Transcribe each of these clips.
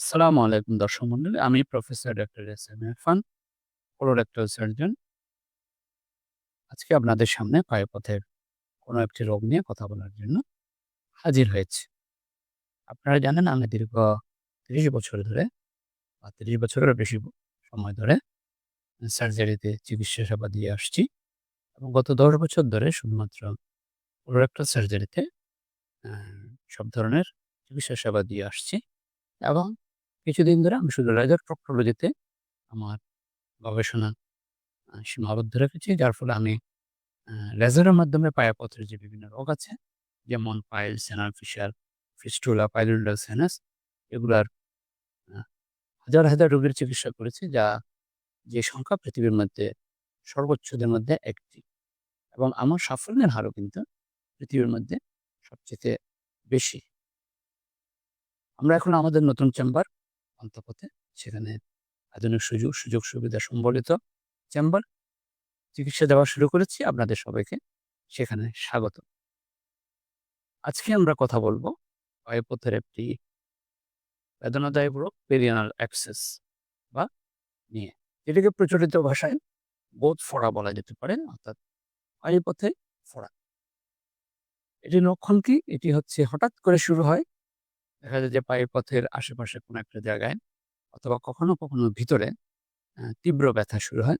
আসসালামু আলাইকুম দর্শক মন্ডলী। আমি professor doctor S M Irfan, colorectal surgeon. আজকে আপনাদের সামনে পায়ুপথের কোনো একটি রোগ নিয়ে কথা বলার জন্য হাজির হয়েছি। আপনারা জানেন আমি দীর্ঘ ৩০ বছর ধরে বা ৩০ বছরেরও বেশি সময় ধরে সার্জারিতে চিকিৎসা সেবা দিয়ে আসছি এবং গত ১০ বছর ধরে শুধুমাত্র কোলোরেক্টাল সার্জারিতে সব ধরনের চিকিৎসা সেবা দিয়ে আসছি এবং কিছুদিন ধরে আমি শুধু লেজার প্রক্টোলজিতে আমার গবেষণা সীমাবদ্ধ রেখেছি। যার ফলে আমি লেজারের মাধ্যমে পায়ুপথের যে বিভিন্ন রোগ আছে যেমন piles, anal fissure, fistula, pilonidal sinus এগুলার হাজার, হাজার রোগীর চিকিৎসা করেছি যা যে সংখ্যা পৃথিবীর মধ্যে সর্বোচ্চদের মধ্যে একটি এবং আমার সাফল্যের হারও কিন্তু পৃথিবীর মধ্যে সবচেয়ে বেশি। আমরা এখন আমাদের নতুন চেম্বার পান্থপথে সেখানে আধুনিক সুযোগ সুযোগ সুবিধা সম্বলিত চেম্বার চিকিৎসা দেওয়া শুরু করেছি। আপনাদের সবাইকে সেখানে স্বাগত। আজকে আমরা কথা বলব পায়ুপথের একটি বেদনাদায়ক রোগ পেরিয়ানাল অ্যাক্সেস বা নিয়ে। এটাকে প্রচলিত ভাষায় বোধ ফোড়া বলা যেতে পারে, অর্থাৎ পায়ুপথে ফোড়া। এটির লক্ষণ কি? এটি হচ্ছে হঠাৎ করে শুরু হয়। দেখা যায় যে পায়ের পায়ুপথের আশেপাশে কোনো একটা জায়গায় অথবা কখনো, কখনো ভিতরে তীব্র ব্যথা শুরু হয়।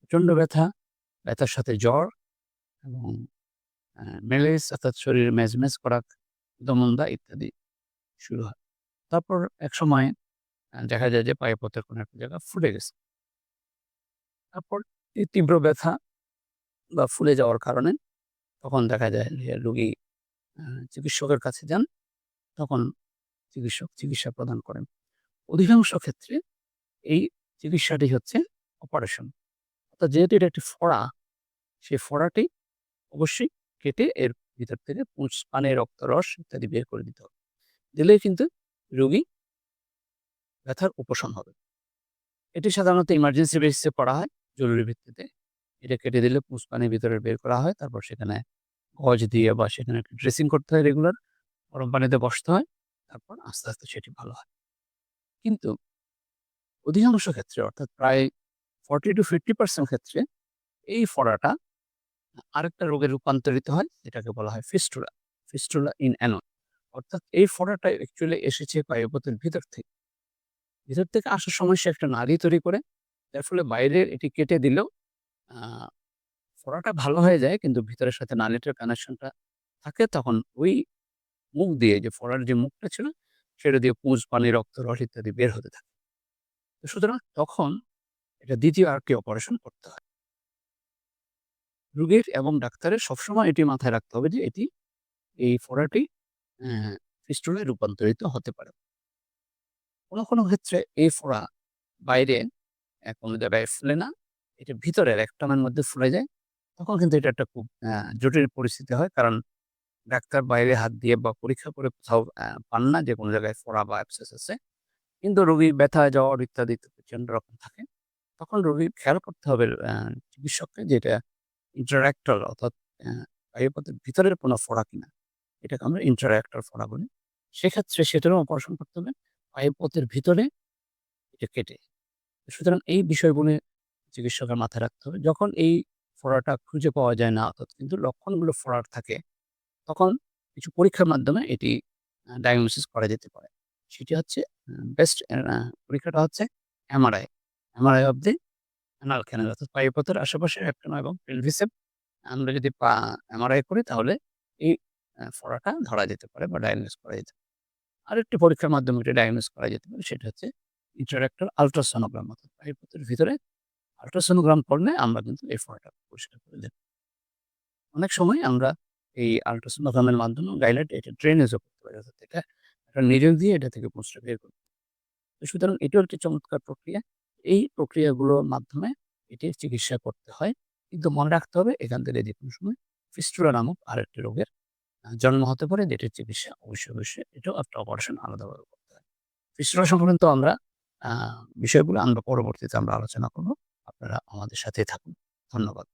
প্রচণ্ড ব্যথা, ব্যথার সাথে জ্বর এবং আ ম্যালেজ অর্থাৎ শরীরে ম্যাজম্যাজ করা, দমনদা ইত্যাদি শুরু হয়। তারপর এক সময় দেখা যায় যে পায়ে পথের কোনো একটা জায়গা ফুলে গেছে। তারপর এই তীব্র ব্যথা বা ফুলে যাওয়ার কারণে তখন দেখা যায় যে রোগী চিকিৎসকের কাছে যান। তখন চিকিৎসক চিকিৎসা প্রদান করেন। অধিকাংশ ক্ষেত্রে এই চিকিৎসাটি হচ্ছে অপারেশন। অর্থাৎ যেহেতু এটা একটি ফোড়া, সেই ফোড়াটি অবশ্যই কেটে এর ভিতর থেকে পুঁজ, পানি, রক্তরস ইত্যাদি বের করে দিতে হবে। দিলে কিন্তু রোগী ব্যথার উপশম হবে। এটি সাধারণত ইমার্জেন্সি বেসিসে করা হয়, জরুরি ভিত্তিতে। এটা কেটে দিলে পুঁজ পানি ভিতরে বের করা হয়। তারপর সেখানে গজ দিয়ে বা সেখানে একটু ড্রেসিং করতে হয় রেগুলার। গরম পানিতে বসতে হয়। তারপর আস্তে, আস্তে সেটি ভালো হয়। কিন্তু অধিকাংশ ক্ষেত্রে অর্থাৎ প্রায় 40-50% ক্ষেত্রে এই ফোড়াটা আরেকটা রোগে রূপান্তরিত হয়। যেটাকে বলা হয় ফিস্টুলা, ফিস্টুলা ইন অ্যানো। অর্থাৎ এই ফোড়াটা অ্যাকচুয়ালি এসেছে পায়ুপথের ভিতর থেকে। ভিতর থেকে আসার সময় সে একটা নালী তৈরি করে। যার ফলে বাইরে এটি কেটে দিলেও ফোড়াটা ভালো হয়ে যায় কিন্তু ভিতরের সাথে নালীটার কানেকশনটা থাকে তখন ওই মুখ দিয়ে যে ফোড়ার যে মুখটা ছিল সেটা দিয়ে পুঁজ, পানি, রক্ত রস ইত্যাদি বের হতে থাকে। সুতরাং তখন এটা দ্বিতীয় আরেকটি অপারেশন করতে হয়। রুগীর এবং ডাক্তারের সবসময় এটি মাথায় রাখতে হবে যে এটি এই ফোড়াটি ফিস্টুলায় রূপান্তরিত হতে পারে। কোনো, কোনো ক্ষেত্রে এই ফোড়া বাইরে কোনো জায়গায় ফুলে না। এটা ভিতরের একটানের মধ্যে ফুলে যায়। তখন কিন্তু এটা একটা খুব জটিল পরিস্থিতি হয়। কারণ ডাক্তার বাইরে হাত দিয়ে বা পরীক্ষা করে কোথাও পান না যে কোনো জায়গায় ফোড়া বা অ্যাপসেস আছে। কিন্তু রোগীর ব্যথা, জ্বর ইত্যাদি প্রচণ্ড রকম থাকে। তখন রোগীর খেয়াল করতে হবে চিকিৎসককে যে এটা ইন্টারঅ্যাক্টাল অর্থাৎ অ্যা পায়ুপথের ভিতরের কোনো ফোড়া কিনা। এটাকে আমরা ইন্টারঅ্যাক্টাল ফোড়া বলি। সেক্ষেত্রে সেটারও অপারেশন করতে হবে পায়ুপথের ভিতরে এটা কেটে। সুতরাং এই বিষয়গুলি চিকিৎসকের মাথায় রাখতে হবে। যখন এই ফোড়াটা খুঁজে পাওয়া যায় না অর্থাৎ কিন্তু লক্ষণগুলো ফোড়ার থাকে, তখন কিছু পরীক্ষার মাধ্যমে এটি ডায়াগনোসিস করা যেতে পারে। সেটি হচ্ছে বেস্ট পরীক্ষাটা হচ্ছে MRI. MRI of the anal canal অর্থাৎ পায়ুপথের আশেপাশে রেকটাম এবং পেলভিসে আমরা যদি পা এমআরআই করি, তাহলে এই ফোড়াটা ধরা যেতে পারে বা ডায়াগনোস করা যেতে পারে। আরেকটি পরীক্ষার মাধ্যমে এটা ডায়াগনোস করা যেতে পারে, সেটা হচ্ছে ইন্টারঅ্যাক্টাল আল্ট্রাসোনোগ্রাম অর্থাৎ পায়ুপথের ভিতরে আল্ট্রাসোনোগ্রাম করলে আমরা কিন্তু এই ফোড়াটা পরিষ্কার করে দেব। অনেক সময় আমরা এই আল্ট্রাসোনোগ্রামের মাধ্যমে ডাইলেট এটা ড্রেনেজও করতে পারি। অর্থাৎ এটা একটা নিডল দিয়ে এটা থেকে পুঁজটা বের করতে তো সুতরাং এটিও একটি চমৎকার প্রক্রিয়া। এই প্রক্রিয়াগুলোর মাধ্যমে এটি চিকিৎসা করতে হয়। কিন্তু মনে রাখতে হবে এখান থেকে যেকোনো সময় ফিস্টুলা নামক আরেকটি রোগের জন্ম হতে পারে যেটির চিকিৎসা অবশ্যই, অবশ্যই এটাও একটা অপারেশন আলাদাভাবে করতে হয়। ফিস্টুলা সংক্রান্ত আমরা বিষয়গুলো আমরা পরবর্তীতে আমরা আলোচনা করব। আপনারা আমাদের সাথেই থাকুন। ধন্যবাদ।